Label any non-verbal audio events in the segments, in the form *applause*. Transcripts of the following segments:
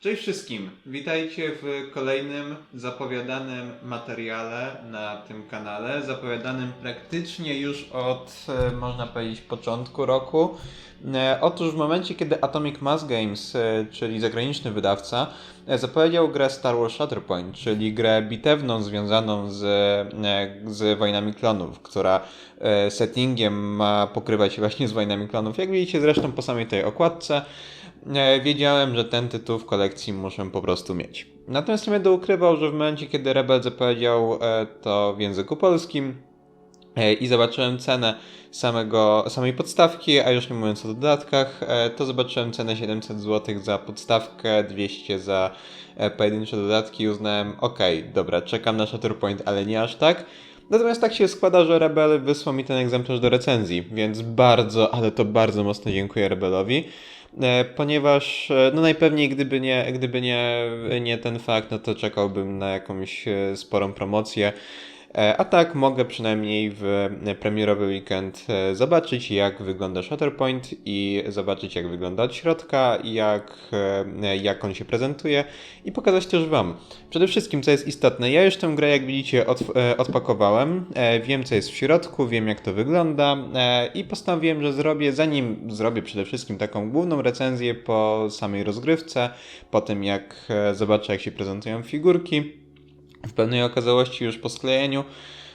Cześć wszystkim, witajcie w kolejnym zapowiadanym materiale na tym kanale, zapowiadanym praktycznie już od, e, można powiedzieć, początku roku. E, Otóż w momencie, kiedy Atomic Mass Games, e, czyli zagraniczny wydawca, zapowiedział grę Star Wars Shatterpoint, czyli grę bitewną związaną z, z Wojnami Klonów, która settingiem ma pokrywać się właśnie z Wojnami Klonów, jak widzicie zresztą po samej tej okładce. Wiedziałem, że ten tytuł w kolekcji muszę po prostu mieć. Natomiast nie będę ukrywał, że w momencie, kiedy Rebel zapowiedział e, to w języku polskim e, i zobaczyłem cenę samego, samej podstawki, a już nie mówiąc o dodatkach, e, to zobaczyłem cenę 700 zł za podstawkę, 200 za pojedyncze dodatki i uznałem, okej, dobra, czekam na Shatterpoint, ale nie aż tak. Natomiast tak się składa, że Rebel wysłał mi ten egzemplarz do recenzji, więc bardzo, ale to bardzo mocno dziękuję Rebelowi. E, ponieważ e, no najpewniej gdyby nie, gdyby nie, nie ten fakt, no to czekałbym na jakąś e, sporą promocję. E, A tak mogę przynajmniej w e, premierowy weekend e, zobaczyć jak wygląda Shatterpoint i zobaczyć jak wygląda od środka, jak, jak on się prezentuje i pokazać też Wam. Przede wszystkim co jest istotne, ja już tę grę jak widzicie od, odpakowałem, wiem co jest w środku, wiem jak to wygląda i postanowiłem, że zrobię, zanim zrobię przede wszystkim taką główną recenzję po samej rozgrywce, po tym jak zobaczę jak się prezentują figurki, w pełnej okazałości już po sklejeniu,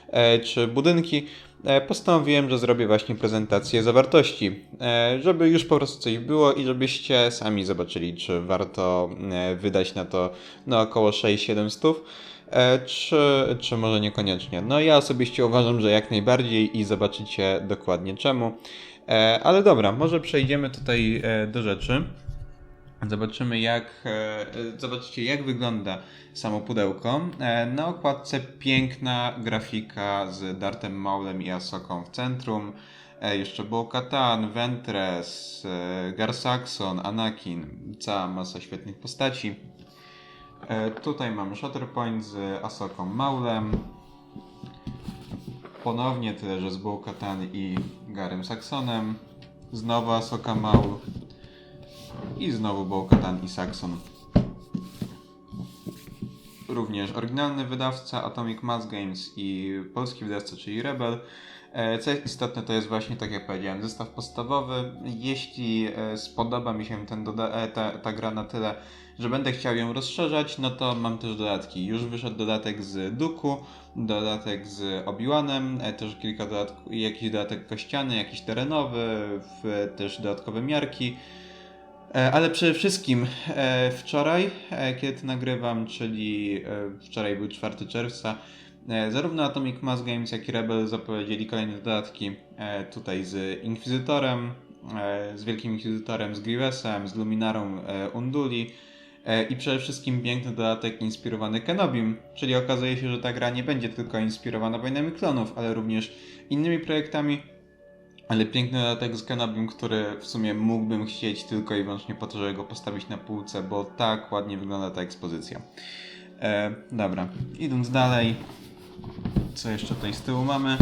e, czy budynki, e, postanowiłem, że zrobię właśnie prezentację zawartości, e, żeby już po prostu coś było i żebyście sami zobaczyli, czy warto wydać na to no, około 6-7 stów, e, czy, czy może niekoniecznie. No ja osobiście uważam, że jak najbardziej i zobaczycie dokładnie czemu. Ale dobra, może przejdziemy tutaj do rzeczy. Zobaczymy jak, e, e, zobaczycie jak wygląda samo pudełko. E, Na okładce piękna grafika z Dartem Maulem i Asoką w centrum. Jeszcze Bo-Katan, Ventress, e, Gar-Saxon, Anakin, cała masa świetnych postaci. Tutaj mamy Shatterpoint z Asoką Maulem. Ponownie tyle, że z Bo-Katan i Garem Saxonem. Znowu Asoka Maul. I znowu Bo-Katan i Saxon. Również oryginalny wydawca Atomic Mass Games i polski wydawca, czyli Rebel. E, Co jest istotne, to jest właśnie, tak jak powiedziałem, zestaw podstawowy. Jeśli e, spodoba mi się ten e, ta, ta gra na tyle, że będę chciał ją rozszerzać, no to mam też dodatki. Już wyszedł dodatek z Duku, dodatek z Obi-Wanem, też kilka dodatków, jakiś dodatek kościany, jakiś terenowy, też dodatkowe miarki. E, Ale przede wszystkim e, wczoraj, e, kiedy nagrywam, czyli wczoraj był 4 czerwca, zarówno Atomic Mass Games, jak i Rebel zapowiedzieli kolejne dodatki tutaj z Inkwizytorem, z Wielkim Inkwizytorem, z Grievousem, z Luminarą Unduli i przede wszystkim piękny dodatek inspirowany Kenobim, czyli okazuje się, że ta gra nie będzie tylko inspirowana wojnami klonów, ale również innymi projektami, ale piękny dodatek z Kenobim, który w sumie mógłbym chcieć tylko i wyłącznie po to, żeby go postawić na półce, bo tak ładnie wygląda ta ekspozycja. E, dobra, idąc dalej, co jeszcze tutaj z tyłu mamy?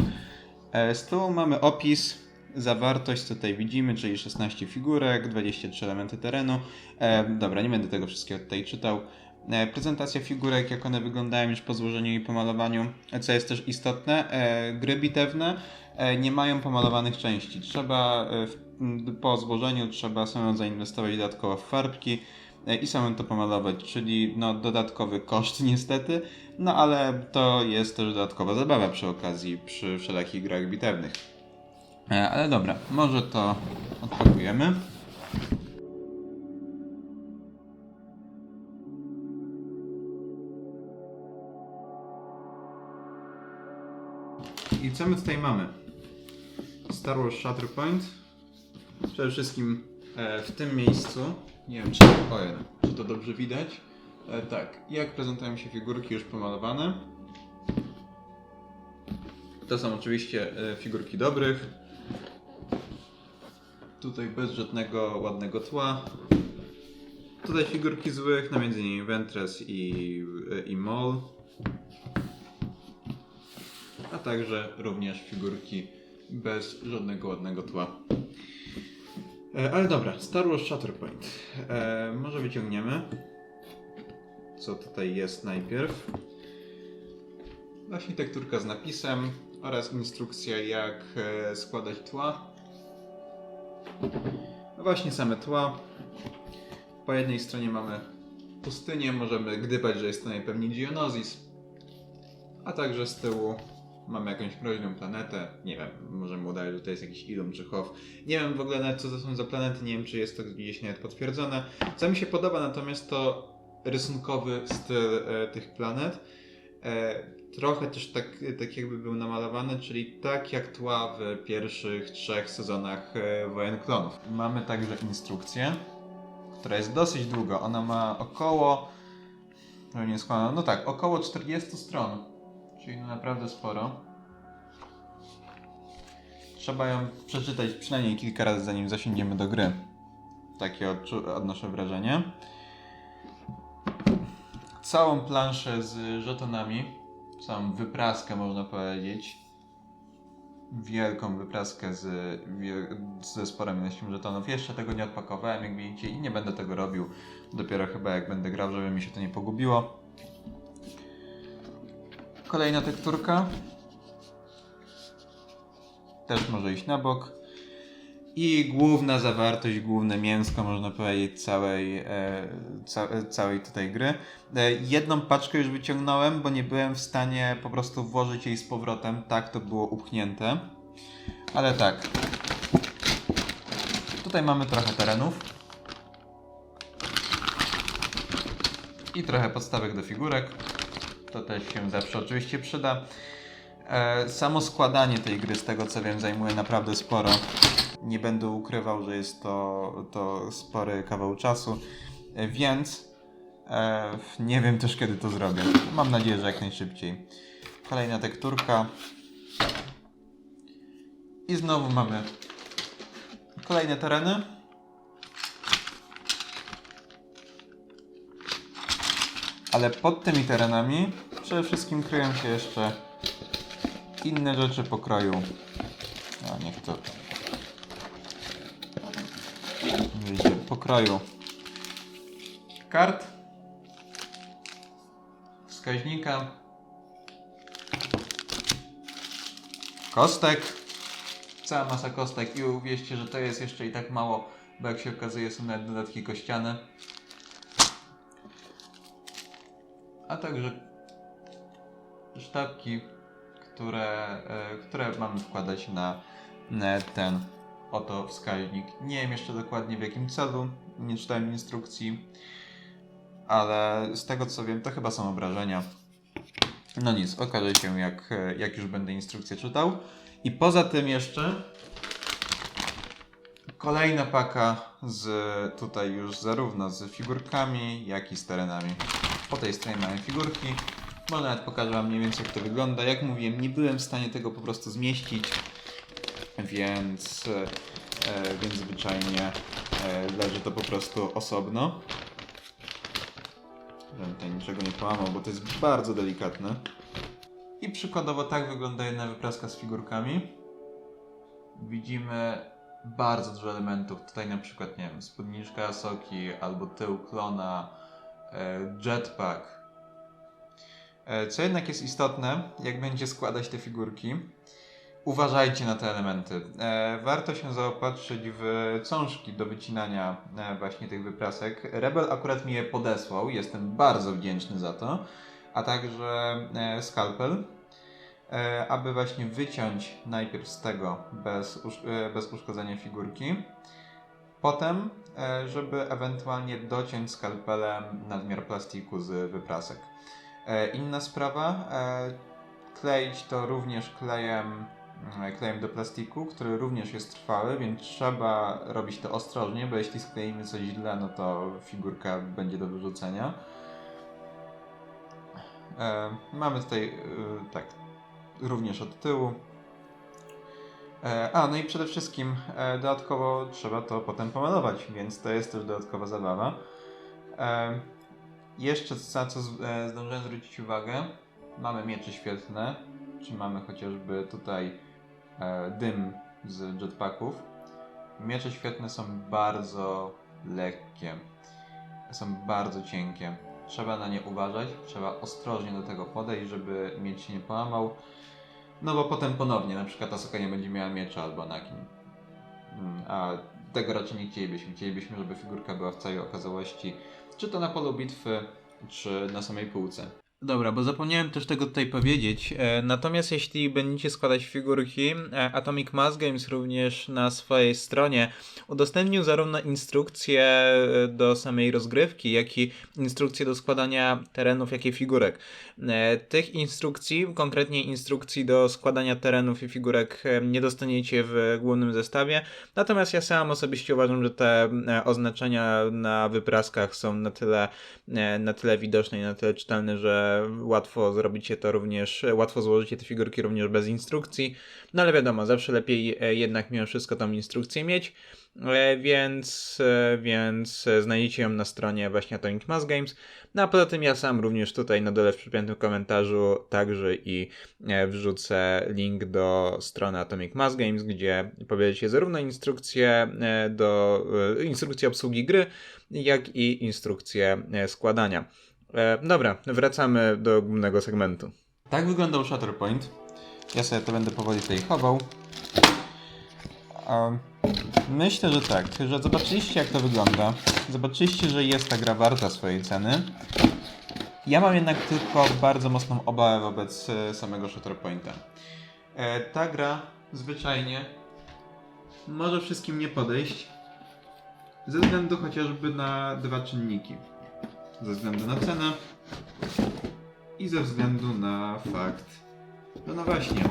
E, z tyłu mamy opis, zawartość, co tutaj widzimy, czyli 16 figurek, 23 elementy terenu. E, dobra, nie będę tego wszystkiego tutaj czytał. E, prezentacja figurek, jak one wyglądają już po złożeniu i pomalowaniu, co jest też istotne. E, gry bitewne e, nie mają pomalowanych części. Trzeba po złożeniu trzeba samemu zainwestować dodatkowo w farbki i samemu to pomalować, czyli no, dodatkowy koszt *laughs* niestety, no ale to jest też dodatkowa zabawa przy okazji, przy wszelakich grach bitewnych. Ale dobra, może to odpakujemy. I co my tutaj mamy? Star Wars Shatterpoint. Przede wszystkim e, w tym miejscu, nie wiem czy, ojej, czy to dobrze widać. E, tak, jak prezentują się figurki już pomalowane. To są oczywiście e, figurki dobrych. Tutaj bez żadnego ładnego tła. Tutaj figurki złych, no między innymi Ventress i, i Maul. A także również figurki bez żadnego ładnego tła. E, ale dobra, Star Wars Shatterpoint. E, może wyciągniemy. co tutaj jest najpierw. Architekturka z napisem oraz instrukcja jak e, składać tła. No właśnie same tła. Po jednej stronie mamy pustynię, możemy gdybać, że jest to najpewniej Dionysus. A także z tyłu mamy jakąś groźną planetę. Nie wiem, możemy udawać, że to jest jakiś Ilum czy Hof. Nie wiem w ogóle nawet co to są za planety, nie wiem czy jest to gdzieś nawet potwierdzone. Co mi się podoba natomiast to rysunkowy styl e, tych planet. E, trochę też tak, tak jakby był namalowany, czyli tak jak tła w pierwszych trzech sezonach e, Wojen Klonów. Mamy także instrukcję, która jest dosyć długa. Ona ma około, no nie skłamam, no tak, około 40 stron, czyli no naprawdę sporo. Trzeba ją przeczytać przynajmniej kilka razy, zanim zasiądziemy do gry. Takie odnoszę wrażenie. Całą planszę z żetonami, całą wypraskę można powiedzieć. Wielką wypraskę z, ze sporą ilością żetonów. Jeszcze tego nie odpakowałem, jak widzicie, i nie będę tego robił. Dopiero chyba jak będę grał, żeby mi się to nie pogubiło. Kolejna tekturka. Też może iść na bok. I główna zawartość, główne mięsko, można powiedzieć, całej, e, ca, e, całej tutaj gry. E, jedną paczkę już wyciągnąłem, bo nie byłem w stanie po prostu włożyć jej z powrotem. Tak, to było upchnięte. Ale tak. Tutaj mamy trochę terenów. I trochę podstawek do figurek. To też się zawsze oczywiście przyda. E, samo składanie tej gry, z tego co wiem, zajmuje naprawdę sporo. Nie będę ukrywał, że jest to, to spory kawał czasu, e, więc e, nie wiem też kiedy to zrobię. Mam nadzieję, że jak najszybciej. Kolejna tekturka. I znowu mamy kolejne tereny. Ale pod tymi terenami przede wszystkim kryją się jeszcze inne rzeczy pokroju. A niech to wyjdzie. Pokroju. Kart, wskaźnika, kostek, cała masa kostek. I uwierzcie, że to jest jeszcze i tak mało, bo jak się okazuje są nawet dodatki kościane. A także sztabki, które, e, które mamy wkładać na e, ten oto wskaźnik. Nie wiem jeszcze dokładnie w jakim celu, nie czytałem instrukcji, ale z tego co wiem, to chyba są obrażenia. No nic, okaże się jak, e, jak już będę instrukcję czytał. I poza tym jeszcze kolejna paka z tutaj już zarówno z figurkami, jak i z terenami. Po tej stronie mamy figurki. Może nawet pokażę Wam mniej więcej jak to wygląda. Jak mówiłem, nie byłem w stanie tego po prostu zmieścić, więc, e, więc zwyczajnie e, leży to po prostu osobno. Żebym tutaj niczego nie połamał, bo to jest bardzo delikatne. I przykładowo tak wygląda jedna wypraska z figurkami. Widzimy bardzo dużo elementów. Tutaj na przykład, nie wiem, spódniczka Soki albo tył klona, jetpack. E, Co jednak jest istotne, jak będzie składać te figurki, uważajcie na te elementy. E, Warto się zaopatrzyć w cążki do wycinania e, właśnie tych wyprasek. Rebel akurat mi je podesłał, jestem bardzo wdzięczny za to, a także e, skalpel, e, aby właśnie wyciąć najpierw z tego bez, e, bez uszkodzenia figurki. Potem, e, żeby ewentualnie dociąć skalpelem nadmiar plastiku z wyprasek. E, Inna sprawa, e, kleić to również klejem, klejem do plastiku, który również jest trwały, więc trzeba robić to ostrożnie, bo jeśli skleimy coś źle, no to figurka będzie do wyrzucenia. Mamy tutaj, tak, również od tyłu. E, A, no i przede wszystkim e, dodatkowo trzeba to potem pomalować, więc to jest też dodatkowa zabawa. E, Jeszcze na co zdążyłem zwrócić uwagę, mamy miecze świetlne, czy mamy chociażby tutaj dym z jetpacków. Miecze świetlne są bardzo lekkie, są bardzo cienkie, trzeba na nie uważać, trzeba ostrożnie do tego podejść, żeby miecz się nie połamał. No bo potem ponownie, na przykład Asoka nie będzie miała miecza albo Anakin. Mm, A tego raczej nie chcielibyśmy. Chcielibyśmy, żeby figurka była w całej okazałości, czy to na polu bitwy, czy na samej półce. Dobra, bo zapomniałem też tego tutaj powiedzieć. E, natomiast jeśli będziecie składać figurki, e, Atomic Mass Games również na swojej stronie udostępnił zarówno instrukcje e, do samej rozgrywki, jak i instrukcje do składania terenów, jak i figurek. Tych instrukcji, konkretnie instrukcji do składania terenów i figurek nie dostaniecie w głównym zestawie. Natomiast ja sam osobiście uważam, że te oznaczenia na wypraskach są na tyle, na tyle widoczne i na tyle czytelne, że łatwo zrobicie to również, łatwo złożycie te figurki również bez instrukcji. No ale wiadomo, zawsze lepiej e, jednak mimo wszystko tą instrukcję mieć. E, Więc, e, więc znajdziecie ją na stronie właśnie Atomic Mass Games. No a poza tym ja sam również tutaj na dole w przypiętym komentarzu także i wrzucę link do strony Atomic Mass Games, gdzie pobierzecie zarówno instrukcje e, do instrukcje obsługi gry, jak i instrukcje e, składania. E, Dobra, wracamy do głównego segmentu. Tak wyglądał Shatterpoint. Ja sobie to będę powoli tutaj chował. Myślę, że tak, że zobaczyliście jak to wygląda. Zobaczyliście, że jest ta gra warta swojej ceny. Ja mam jednak tylko bardzo mocną obawę wobec e, samego Shatterpointa. E, ta gra zwyczajnie może wszystkim nie podejść ze względu chociażby na dwa czynniki. Ze względu na cenę i ze względu na fakt, no no właśnie,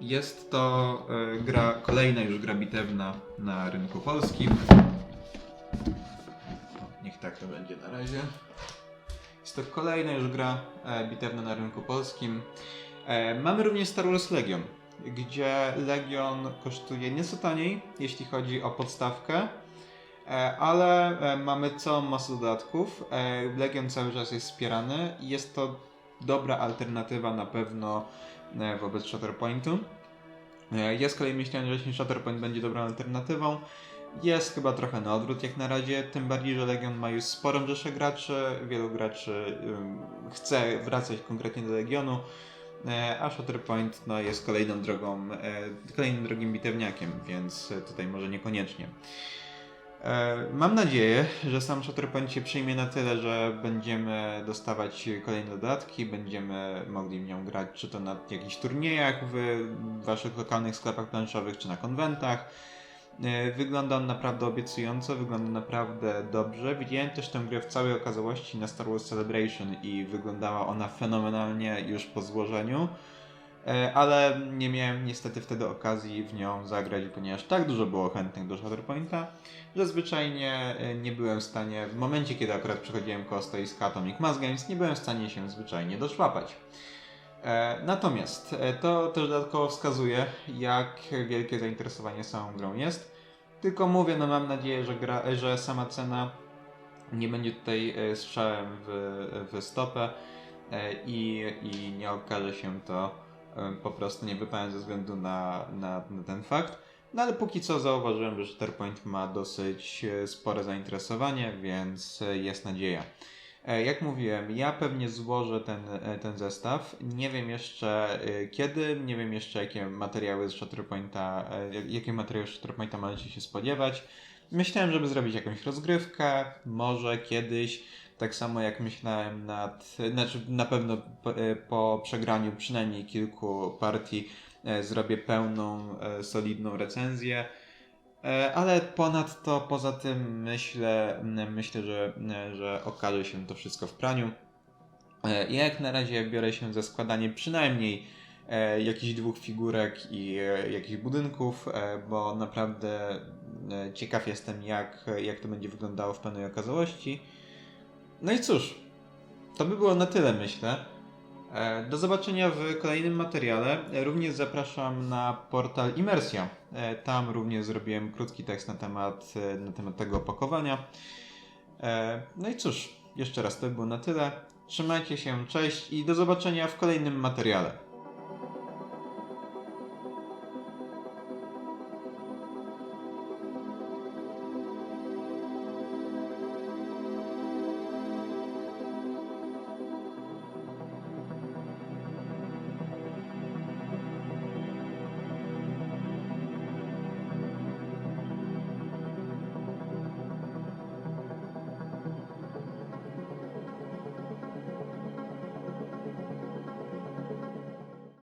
jest to e, gra, kolejna już gra bitewna na rynku polskim. Niech tak to będzie na razie. Jest to kolejna już gra e, bitewna na rynku polskim. E, mamy również Star Wars Legion, gdzie Legion kosztuje nieco taniej, jeśli chodzi o podstawkę, ale e, mamy całą masę dodatków. E, Legion cały czas jest wspierany jest to dobra alternatywa na pewno e, wobec Shatterpointu. E, Ja z kolei myślałem, że właśnie Shatterpoint będzie dobrą alternatywą. Jest chyba trochę na odwrót jak na razie, tym bardziej, że Legion ma już sporą rzeszę graczy, wielu graczy chce wracać konkretnie do Legionu, e, a Shatterpoint no, jest kolejną drogą, e, kolejnym drogim bitewniakiem, więc e, tutaj może niekoniecznie. E, Mam nadzieję, że sam Shatterpoint się przyjmie na tyle, że będziemy dostawać kolejne dodatki, będziemy mogli w nią grać czy to na jakichś turniejach w waszych lokalnych sklepach planszowych, czy na konwentach. E, Wygląda on naprawdę obiecująco, wygląda naprawdę dobrze. Widziałem też tę grę w całej okazałości na Star Wars Celebration i wyglądała ona fenomenalnie już po złożeniu. E, Ale nie miałem niestety wtedy okazji w nią zagrać, ponieważ tak dużo było chętnych do Shatterpointa, że zwyczajnie e, nie byłem w stanie, w momencie kiedy akurat przechodziłem koło stoiska Atomic Mass Games, nie byłem w stanie się zwyczajnie doszłapać. E, Natomiast to też dodatkowo wskazuje, jak wielkie zainteresowanie samą grą jest. Tylko mówię, no mam nadzieję, że, gra, że sama cena nie będzie tutaj strzałem w, w stopę i, i nie okaże się to po prostu nie wypałem ze względu na, na, na ten fakt. No ale póki co zauważyłem, że Shatterpoint ma dosyć e, spore zainteresowanie, więc e, jest nadzieja. E, Jak mówiłem, ja pewnie złożę ten, ten zestaw. Nie wiem jeszcze kiedy, nie wiem jeszcze jakie materiały z Shatterpointa, jak- jakie materiały z Shatterpointa możecie się spodziewać. Myślałem, żeby zrobić jakąś rozgrywkę, może kiedyś. Tak samo jak myślałem nad, znaczy na pewno po, e, przegraniu przynajmniej kilku partii e, zrobię pełną, e, solidną recenzję. Ale ponadto, poza tym myślę, myślę że, że okaże się to wszystko w praniu. Ja jak na razie biorę się za składanie przynajmniej jakichś dwóch figurek i jakichś budynków, bo naprawdę ciekaw jestem jak, jak to będzie wyglądało w pełnej okazałości. No i cóż, to by było na tyle myślę. E, Do zobaczenia w kolejnym materiale. E, Również zapraszam na portal Immersja. E, Tam również zrobiłem krótki tekst na temat, na temat tego opakowania. No i cóż, jeszcze raz to by było na tyle. Trzymajcie się, cześć i do zobaczenia w kolejnym materiale.